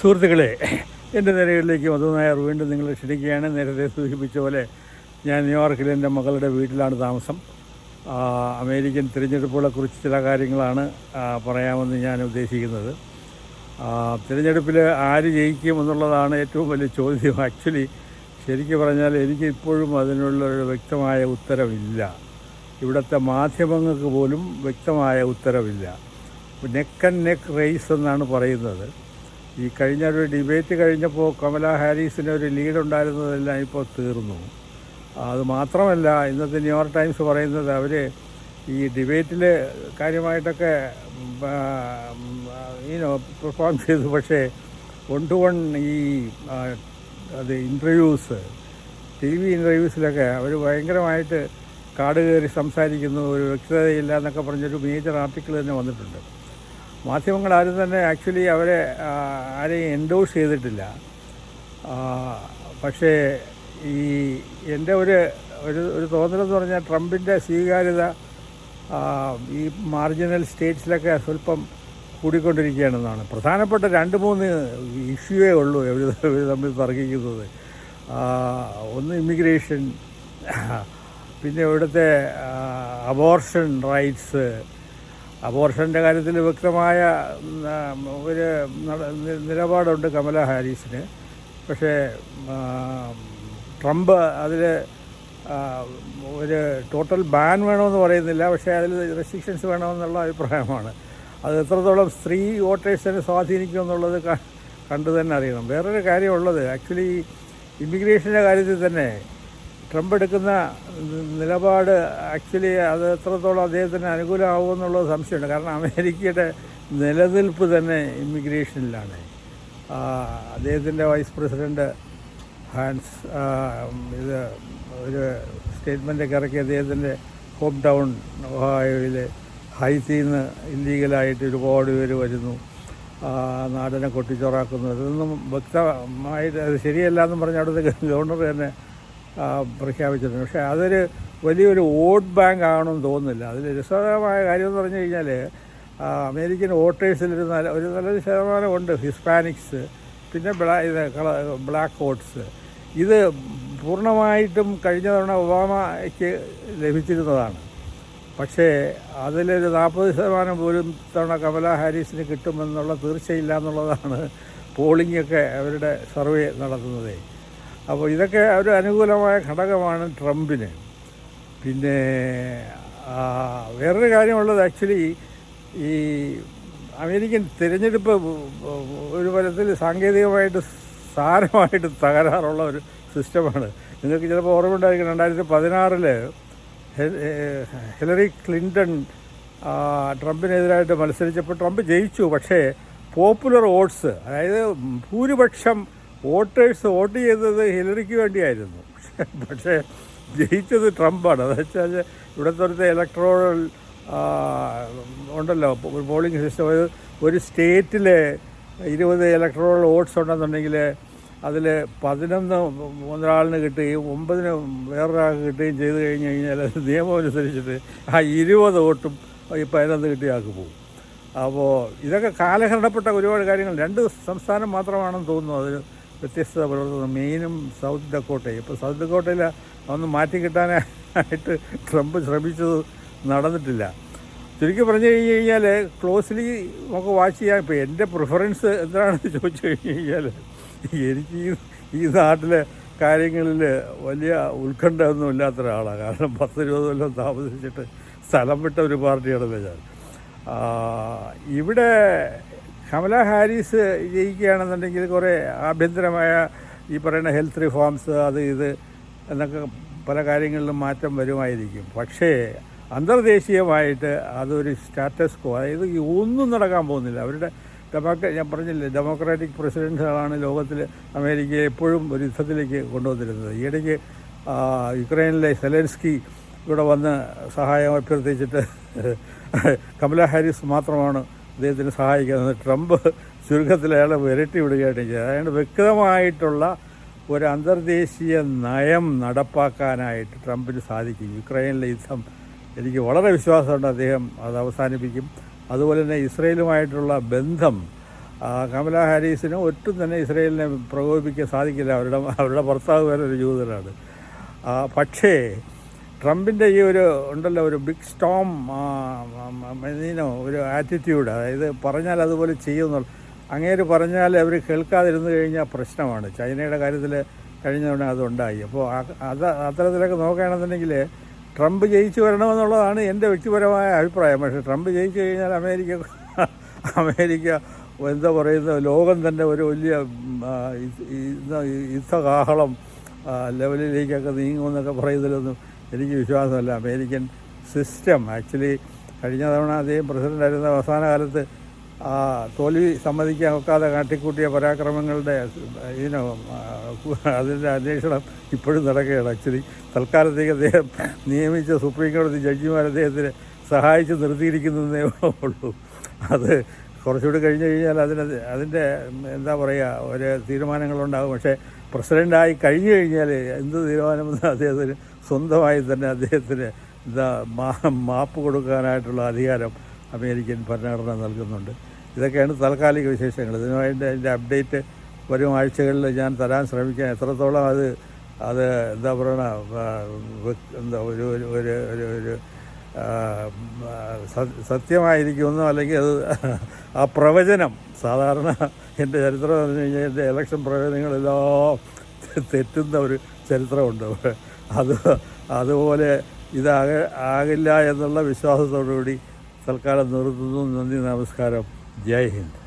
സുഹൃത്തുക്കളെ എന്റെ നിരകളിലേക്ക് മധു നായർ വീണ്ടും നിങ്ങളെ ക്ഷണിക്കുകയാണ്. നേരത്തെ സൂചിപ്പിച്ച പോലെ ഞാൻ ന്യൂയോർക്കിൽ എന്റെ മകളുടെ വീട്ടിലാണ് താമസം. അമേരിക്കൻ തിരഞ്ഞെടുപ്പുകളെക്കുറിച്ച് ചില കാര്യങ്ങളാണ് പറയാമെന്ന് ഞാൻ ഉദ്ദേശിക്കുന്നത്. തിരഞ്ഞെടുപ്പിൽ ആര് ജയിക്കും എന്നുള്ളതാണ് ഏറ്റവും വലിയ ചോദ്യം. ആക്ച്വലി ശരിക്കും പറഞ്ഞാൽ എനിക്ക് ഇപ്പോഴും അതിനുള്ള ഒരു വ്യക്തമായ ഉത്തരവില്ല. ഇവിടുത്തെ മാധ്യമങ്ങൾക്ക് പോലും വ്യക്തമായ ഉത്തരവില്ല. നെക്ക് ആൻഡ് നെക്ക് റേസ് എന്നാണ് പറയുന്നത്. ഈ കഴിഞ്ഞ ഒരു ഡിബേറ്റ് കഴിഞ്ഞപ്പോൾ കമല ഹാരിസിന് ഒരു ലീഡ് ഉണ്ടായിരുന്നതെല്ലാം ഇപ്പോൾ തീർന്നു. അത് മാത്രമല്ല ഇന്നത്തെ ന്യൂയോർക്ക് ടൈംസ് പറയുന്നത് അവർ ഈ ഡിബേറ്റിൽ കാര്യമായിട്ടൊക്കെ ഈനോ പെർഫോം ചെയ്തു. പക്ഷേ വൺ ടു വൺ ഈ അത് ഇന്റർവ്യൂസ് ടി വി ഇന്റർവ്യൂസിലൊക്കെ അവർ ഭയങ്കരമായിട്ട് കാട് കയറി സംസാരിക്കുന്നു. ഒരു വ്യക്തതയില്ല എന്നൊക്കെ പറഞ്ഞൊരു മേജർ ആർട്ടിക്കിൾ തന്നെ വന്നിട്ടുണ്ട്. മാധ്യമങ്ങൾ ആരും തന്നെ ആക്ച്വലി അവരെ ആരെയും എൻഡോഴ്സ് ചെയ്തിട്ടില്ല. പക്ഷേ ഈ എന്റെ ഒരു ഒരു ഒരു തോന്നലെന്ന് പറഞ്ഞാൽ ട്രംപിന്റെ സ്വീകാര്യത ഈ മാർജിനൽ സ്റ്റേറ്റ്സിലൊക്കെ സ്വല്പം കൂടിക്കൊണ്ടിരിക്കുകയാണെന്നാണ്. പ്രധാനപ്പെട്ട രണ്ട് മൂന്ന് ഇഷ്യൂവേ ഉള്ളൂ ഇവർ തമ്മിൽ തർക്കിക്കുന്നത്. ഒന്ന് ഇമിഗ്രേഷൻ പിന്നെ ഇവിടുത്തെ അബോർഷൻ റൈറ്റ്സ് അബോർഷന്റെ കാര്യത്തിൽ വ്യക്തമായ ഒരു നിലപാടുണ്ട് കമല ഹാരിസിന്. പക്ഷേ ട്രംപ് അതിൽ ഒരു ടോട്ടൽ ബാൻ വേണമെന്ന് പറയുന്നില്ല. പക്ഷേ അതിൽ റെസ്ട്രിക്ഷൻസ് വേണമെന്നുള്ള അഭിപ്രായമാണ്. അത് എത്രത്തോളം സ്ത്രീ വോട്ടേഴ്സിനെ സ്വാധീനിക്കും എന്നുള്ളത് കണ്ടു തന്നെ അറിയണം. വേറൊരു കാര്യമുള്ളത് ആക്ച്വലി ഇമിഗ്രേഷന്റെ കാര്യത്തിൽ തന്നെ ട്രംപ് എടുക്കുന്ന നിലപാട് ആക്ച്വലി അത് എത്രത്തോളം അദ്ദേഹത്തിന് അനുകൂലമാകുമെന്നുള്ളത് സംശയമുണ്ട്. കാരണം അമേരിക്കയുടെ നിലനിൽപ്പ് തന്നെ ഇമിഗ്രേഷനിലാണ്. അദ്ദേഹത്തിന്റെ വൈസ് പ്രസിഡന്റ് ഹാൻസ് ഇത് ഒരു സ്റ്റേറ്റ്മെന്റൊക്കെ ഇറക്കി അദ്ദേഹത്തിന്റെ ഹോം ടൗൺ ഒഹായോയിൽ നിന്ന് ഇല്ലീഗലായിട്ട് ഒരുപാട് പേര് വരുന്നു. നാടിനെ കൊട്ടിച്ചോറാക്കുന്നു ഇതൊന്നും വ്യക്തമായിട്ട് അത് ശരിയല്ല എന്ന് പറഞ്ഞ് അവിടുത്തെ ഗവർണർ തന്നെ പ്രഖ്യാപിച്ചിട്ടുണ്ട്. പക്ഷേ അതൊരു വലിയൊരു വോട്ട് ബാങ്ക് ആണെന്ന് തോന്നുന്നില്ല. അതിൽ രസകരമായ കാര്യം എന്ന് പറഞ്ഞു കഴിഞ്ഞാൽ അമേരിക്കൻ വോട്ടേഴ്സിൽ ഒരു നല്ല ഒരു നല്ലൊരു ശതമാനമുണ്ട്. ഹിസ്പാനിക്സ് പിന്നെ ബ്ലാ ഇത് ബ്ലാക്ക് വോട്ട്സ്. ഇത് പൂർണമായിട്ടും കഴിഞ്ഞ തവണ ഒബാമയ്ക്ക് ലഭിച്ചിരുന്നതാണ്. പക്ഷേ അതിലൊരു നാൽപ്പത് ശതമാനം പോലും തവണ കമല ഹാരിസിന് കിട്ടുമെന്നുള്ള തീർച്ചയില്ല എന്നുള്ളതാണ് പോളിംഗൊക്കെ അവരുടെ സർവേ നടത്തുന്നത്. അപ്പോൾ ഇതൊക്കെ ഒരു അനുകൂലമായ ഘടകമാണ് ട്രംപിന്. പിന്നെ വേറൊരു കാര്യമുള്ളത് ആക്ച്വലി ഈ അമേരിക്കൻ തിരഞ്ഞെടുപ്പ് ഒരു തരത്തിൽ സാങ്കേതികമായിട്ട് സാരമായിട്ട് തകരാറുള്ള ഒരു സിസ്റ്റമാണ്. നിങ്ങൾക്ക് ചിലപ്പോൾ ഓർമ്മയുണ്ടായിരിക്കും രണ്ടായിരത്തി പതിനാറിൽ ഹിലറി ക്ലിന്റൺ ട്രംപിനെതിരായിട്ട് മത്സരിച്ചപ്പോൾ ട്രംപ് ജയിച്ചു. പക്ഷേ പോപ്പുലർ വോട്ട്സ് അതായത് ഭൂരിപക്ഷം വോട്ടേഴ്സ് വോട്ട് ചെയ്തത് ഹിലറിക്ക് വേണ്ടിയായിരുന്നു. പക്ഷേ ജയിച്ചത് ട്രംപാണ്. അതെന്ന് വെച്ചാൽ ഇവിടുത്തെ ഒരു ഇലക്ട്രോൾ ഉണ്ടല്ലോ പോളിംഗ് സിസ്റ്റം ഒരു സ്റ്റേറ്റിൽ ഇരുപത് ഇലക്ട്രോൾ വോട്ട്സ് ഉണ്ടെന്നുണ്ടെങ്കിൽ അതിൽ പതിനൊന്ന് ഒരാളിന് കിട്ടുകയും ഒമ്പതിന് വേറൊരാൾക്ക് കിട്ടുകയും ചെയ്ത് കഴിഞ്ഞ് കഴിഞ്ഞാൽ അത് നിയമം അനുസരിച്ചിട്ട് ആ ഇരുപത് വോട്ടും ഈ പതിനൊന്ന് കിട്ടിയ ആൾക്ക് പോകും. അപ്പോൾ ഇതൊക്കെ കാലഹരണപ്പെട്ട ഒരുപാട് കാര്യങ്ങൾ. രണ്ട് സംസ്ഥാനം മാത്രമാണെന്ന് തോന്നുന്നു. അതിന് വ്യത്യസ്തത പുലർത്തുന്നത് മെയിനും സൗത്ത് ഡക്കോട്ടയും ഇപ്പോൾ സൗത്ത് ഡക്കോട്ടയിൽ ഒന്ന് മാറ്റി കിട്ടാനായിട്ട് ട്രംപ് ശ്രമിച്ചത് നടന്നിട്ടില്ല. ചുരുക്കി പറഞ്ഞു കഴിഞ്ഞ് കഴിഞ്ഞാൽ ക്ലോസ്ലി നമുക്ക് വാച്ച് ചെയ്യാം ഇപ്പോൾ എന്റെ പ്രിഫറൻസ് എന്താണെന്ന് ചോദിച്ചു കഴിഞ്ഞ് കഴിഞ്ഞാൽ എനിക്ക് ഈ ഈ നാട്ടിലെ കാര്യങ്ങളിൽ വലിയ ഉത്കണ്ഠ ഒന്നും ഇല്ലാത്ത ഒരാളാണ് കാരണം പത്ത് ഇരുപത് കൊല്ലം താമസിച്ചിട്ട് സ്ഥലം വിട്ട ഒരു പാർട്ടിയാണെന്ന് ഞാൻ. ഇവിടെ കമല ഹാരിസ് ജയിക്കുകയാണെന്നുണ്ടെങ്കിൽ കുറേ ആഭ്യന്തരമായ ഈ പറയുന്ന ഹെൽത്ത് റിഫോംസ് അത് ഇത് എന്നൊക്കെ പല കാര്യങ്ങളിലും മാറ്റം വരുമായിരിക്കും. പക്ഷേ അന്തർദേശീയമായിട്ട് അതൊരു സ്റ്റാറ്റസ് കോ അതായത് ഒന്നും നടക്കാൻ പോകുന്നില്ല. അവരുടെ ഡെമോക്ര ഞാൻ പറഞ്ഞില്ലേ ഡെമോക്രാറ്റിക് പ്രസിഡൻസുകളാണ് ലോകത്തിൽ അമേരിക്കയെ എപ്പോഴും ഒരു യുദ്ധത്തിലേക്ക് കൊണ്ടുവന്നിരുന്നത്. ഈയിടയ്ക്ക് യുക്രൈനിലെ സെലൻസ്കി ഇവിടെ വന്ന് സഹായം അഭ്യർത്ഥിച്ചിട്ട് കമല ഹാരിസ് മാത്രമാണ് അദ്ദേഹത്തിന് സഹായിക്കുന്നത് ട്രംപ് ചുരുക്കത്തിൽ അയാളെ വിരട്ടി വിടുകയാണ് ചെയ്തത് അതുകൊണ്ട് വ്യക്തമായിട്ടുള്ള ഒരു അന്തർദേശീയ നയം നടപ്പാക്കാനായിട്ട് ട്രംപിന് സാധിക്കും. യുക്രൈനിലെ യുദ്ധം എനിക്ക് വളരെ വിശ്വാസമുണ്ട് അദ്ദേഹം അത് അവസാനിപ്പിക്കും. അതുപോലെ തന്നെ ഇസ്രയേലുമായിട്ടുള്ള ബന്ധം കമല ഹാരീസിന് ഒട്ടും തന്നെ ഇസ്രയേലിനെ പ്രകോപിപ്പിക്കാൻ സാധിക്കില്ല. അവരുടെ അവരുടെ ഭർത്താവ് വരെ ഒരു ജൂതനാണ് പക്ഷേ ട്രംപിന്റെ ഈ ഒരു ഉണ്ടല്ലോ ഒരു ബിഗ് സ്റ്റോം മെനീനോ ഒരു ആറ്റിറ്റ്യൂഡ് അതായത് പറഞ്ഞാൽ അതുപോലെ ചെയ്യുന്നു അങ്ങേര് പറഞ്ഞാൽ അവർ കേൾക്കാതിരുന്നു കഴിഞ്ഞാൽ പ്രശ്നമാണ് ചൈനയുടെ കാര്യത്തിൽ കഴിഞ്ഞ തവണ അതുണ്ടായി അപ്പോൾ അത് അത്തരത്തിലൊക്കെ നോക്കുകയാണെന്നുണ്ടെങ്കിൽ ട്രംപ് ജയിച്ചു വരണമെന്നുള്ളതാണ് എന്റെ വ്യക്തിപരമായ അഭിപ്രായം പക്ഷേ ട്രംപ് ജയിച്ചു കഴിഞ്ഞാൽ അമേരിക്ക അമേരിക്ക എന്താ പറയുന്നത് ലോകം തന്നെ ഒരു വലിയ യുദ്ധകാഹളം ലെവലിലേക്കൊക്കെ നീങ്ങുമെന്നൊക്കെ പറയുന്നതിലൊന്നും എനിക്ക് വിശ്വാസമല്ല. അമേരിക്കൻ സിസ്റ്റം ആക്ച്വലി കഴിഞ്ഞ തവണ അദ്ദേഹം പ്രസിഡന്റായിരുന്ന അവസാന കാലത്ത് ആ തോൽവി സമ്മതിക്കാൻ ഒക്കാതെ കാട്ടിക്കൂട്ടിയ പരാക്രമങ്ങളുടെ ഇതിനോ അതിന്റെ അന്വേഷണം ഇപ്പോഴും നടക്കുകയാണ് ആക്ച്വലി. തൽക്കാലത്തേക്ക് അദ്ദേഹം നിയമിച്ച സുപ്രീം കോടതി ജഡ്ജിമാർ അദ്ദേഹത്തിന് സഹായിച്ച് നിർത്തിയിരിക്കുന്നതേ ഉള്ളൂ. അത് കുറച്ചുകൂടി കഴിഞ്ഞു കഴിഞ്ഞാൽ അതിന് അതിന്റെ എന്താ പറയുക ഒരു തീരുമാനങ്ങളുണ്ടാകും. പക്ഷേ പ്രസിഡന്റായി കഴിഞ്ഞു കഴിഞ്ഞാൽ എന്ത് തീരുമാനമെന്ന് അദ്ദേഹത്തിന് സ്വന്തമായി തന്നെ അദ്ദേഹത്തിന് എന്താ മാപ്പ് കൊടുക്കാനായിട്ടുള്ള അധികാരം അമേരിക്കൻ ഭരണഘടന നൽകുന്നുണ്ട്. ഇതൊക്കെയാണ് താൽക്കാലിക വിശേഷങ്ങൾ. ഇതിനുവേണ്ടി അതിന്റെ അപ്ഡേറ്റ് വരും ആഴ്ചകളിൽ ഞാൻ തരാൻ ശ്രമിക്കാം. എത്രത്തോളം അത് അത് എന്താ പറയണ എന്താ ഒരു ഒരു ഒരു ഒരു ഒരു സത്യമായിരിക്കുമെന്നോ അല്ലെങ്കിൽ അത് ആ പ്രവചനം സാധാരണ എന്റെ ചരിത്രം എന്ന് പറഞ്ഞു കഴിഞ്ഞാൽ എന്റെ ഇലക്ഷൻ പ്രകടനങ്ങളെല്ലാം തെറ്റുന്ന ഒരു ചരിത്രമുണ്ട്. അത് അതുപോലെ ഇതാക ആകില്ല എന്നുള്ള വിശ്വാസത്തോടുകൂടി തൽക്കാലം നിർത്തുന്നു. നന്ദി നമസ്കാരം. ജയ് ഹിന്ദ്.